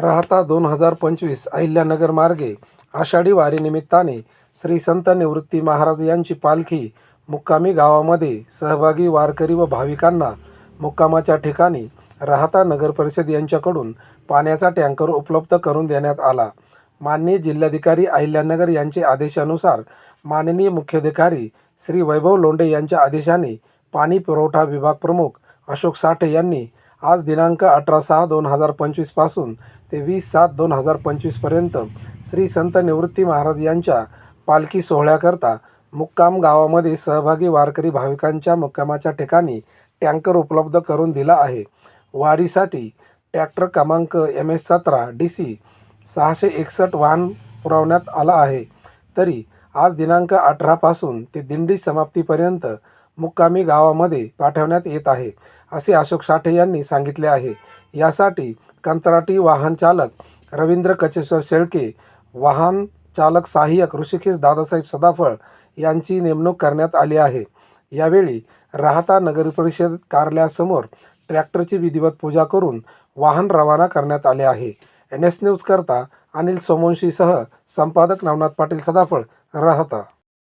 राहता दोन हजार पंचवीस अहिल्यानगर मार्गे. आषाढी वारीनिमित्ताने श्री संत निवृत्ती महाराज यांची पालखी मुक्कामी गावामध्ये सहभागी वारकरी व भाविकांना मुक्कामाच्या ठिकाणी राहता नगर परिषद यांच्याकडून पाण्याचा टँकर उपलब्ध करून देण्यात आला. माननीय जिल्हाधिकारी अहिल्यानगर यांचे आदेशानुसार माननीय मुख्याधिकारी श्री वैभव लोंढे यांच्या आदेशाने पाणी पुरवठा विभाग प्रमुख अशोक साठे यांनी आज दिनांक अठरा सहा दोन हजार पंचवीसपासून ते वीस सात दोन हजार पंचवीसपर्यंत श्री संत निवृत्ती महाराज यांच्या पालखी सोहळ्याकरता मुक्काम गावामध्ये सहभागी वारकरी भाविकांच्या मुक्कामाच्या ठिकाणी टँकर उपलब्ध करून दिला आहे. वारीसाठी ट्रॅक्टर क्रमांक एम एस सतरा डी सी सहाशे एकसष्ट वाहन पुरवण्यात आला आहे. तरी आज दिनांक अठरापासून ते दिंडी समाप्तीपर्यंत मुक्कामी गावामध्ये पाठवण्यात येत आहे असे अशोक साठे यांनी सांगितले आहे. यासाठी कंत्राटी वाहन चालक रवींद्र कचेश्वर शेळके वाहन चालक सहाय्यक ऋषिकेश दादासाहेब सदाफळ यांची नेमणूक करण्यात आली आहे. यावेळी राहता नगरपरिषद कार्यालयासमोर ट्रॅक्टरची विधिवत पूजा करून वाहन रवाना करण्यात आले आहे. एन एस न्यूज करता अनिल सोमवंशीसह संपादक नवनाथ पाटील सदाफळ राहता.